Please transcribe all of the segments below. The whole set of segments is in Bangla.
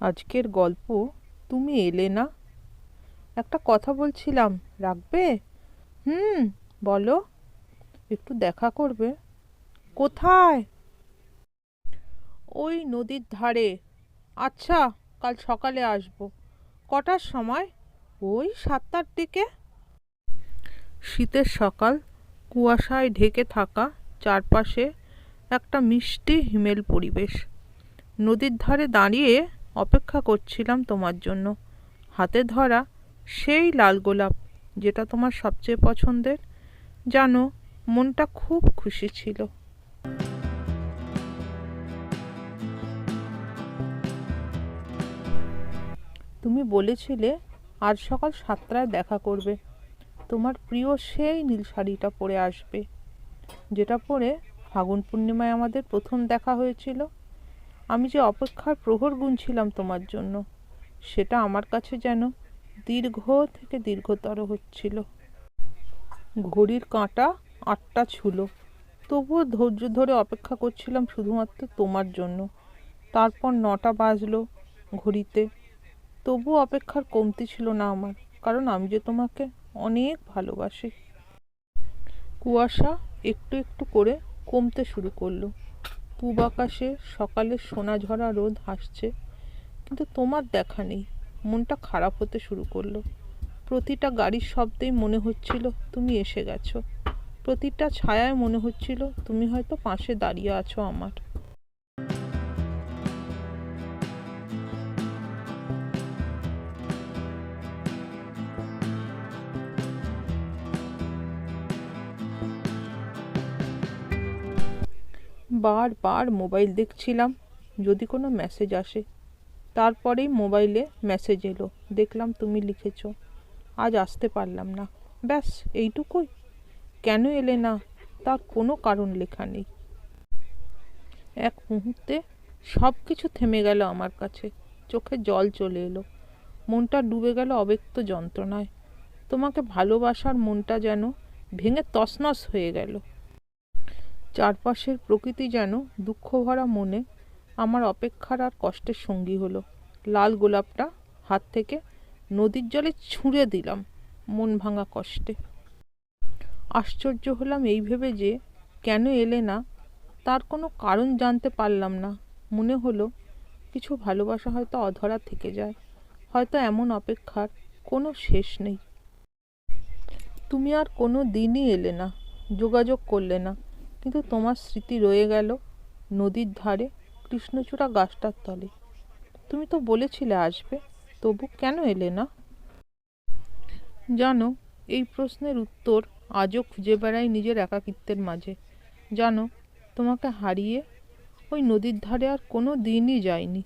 আজকের গল্প তুমি এলে না? একটা কথা বলছিলাম, রাখবে? হুম, বলো। একটু দেখা করবে। কোথায়? ওই নদীর ধারে। আচ্ছা কাল সকালে আসব। কটার সময়? ওই সাতটার দিকে। শীতের সকাল, কুয়াশায় ঢেকে থাকা চারপাশে একটা মিষ্টি হিমেল পরিবেশ। নদীর ধারে দাঁড়িয়ে অপেক্ষা করছিলাম তোমার জন্য। হাতে ধরা সেই লাল গোলাপ যেটা তোমার সবচেয়ে পছন্দের। জানো, মনটা খুব খুশি ছিল। তুমি বলেছিলে, আজ সকাল সাতটায় দেখা করবে। তোমার প্রিয় সেই নীল শাড়িটা পরে আসবে। যেটা পরে ফাগুন পূর্ণিমায় আমাদের প্রথম দেখা হয়েছিল। আমি যে অপেক্ষার প্রহর গুনছিলাম তোমার জন্য, সেটা আমার কাছে যেন দীর্ঘ থেকে দীর্ঘতর হচ্ছিল। ঘড়ির কাঁটা আটটা ছুলো। তবুও ধৈর্য ধরে অপেক্ষা করছিলাম শুধুমাত্র তোমার জন্য। তারপর নটা বাজলো ঘড়িতে। তবু অপেক্ষার কমতি ছিল না আমার, কারণ আমি যে তোমাকে অনেক ভালোবাসি। কুয়াশা একটু একটু করে কমতে শুরু করল। পূব আকাশে সকালে সোনাঝরা রোদ হাসছে, কিন্তু তোমার দেখা নেই। মনটা খারাপ হতে শুরু করল। প্রতিটা গাড়ির শব্দেই মনে হচ্ছিল তুমি এসে গেছো। প্রতিটা ছায়ায় মনে হচ্ছিল তুমি হয়তো পাশে দাঁড়িয়ে আছো আমার। বারবার মোবাইল দেখছিলাম, যদি কোনো মেসেজ আসে। তারপরেই মোবাইলে মেসেজ এলো। দেখলাম তুমি লিখেছ। আজ আসতে পারলাম না। ব্যাস, এইটুকুই। কেন এলে না? তার কোনো কারণ লেখা নেই। এক মুহূর্তে সব কিছু থেমে গেল আমার কাছে। চোখে জল চলে এলো। মনটা ডুবে গেল অব্যক্ত যন্ত্রণায়। তোমাকে ভালোবাসার মনটা যেন ভেঙে তছনছ হয়ে গেল। চারপাশের প্রকৃতি যেন দুঃখ ভরা মনে আমার অপেক্ষার আর কষ্টের সঙ্গী হলো। লাল গোলাপটা হাত থেকে নদীর জলে ছুঁড়ে দিলাম মন ভাঙা কষ্টে। আশ্চর্য হলাম এই ভেবে যে কেন এলে না, তার কোনো কারণ জানতে পারলাম না। মনে হলো কিছু ভালোবাসা হয়তো অধরা থেকে যায়, হয়তো এমন অপেক্ষার কোনো শেষ নেই। তুমি আর কোনো দিনই এলে না, যোগাযোগ করলে না। কিন্তু তোমার স্মৃতি রয়ে গেল নদীর ধারে, কৃষ্ণচূড়া গাছটার তলে। তুমি তো বলেছিলে আসবে, তবু কেন এলে না? জানো, এই প্রশ্নের উত্তর আজও খুঁজে বেড়াই নিজের একাকিত্বের মাঝে। জানো, তোমাকে হারিয়ে ওই নদীর ধারে আর কোনো দিনই যায়নি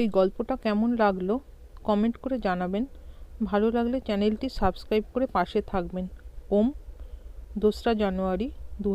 এই গল্পটা কেমন লাগল কমেন্ট করে জানাবেন। ভালো লাগলে চ্যানেলটি সাবস্ক্রাইব করে পাশে থাকবেন। ওম, দোসরা জানুয়ারি। দু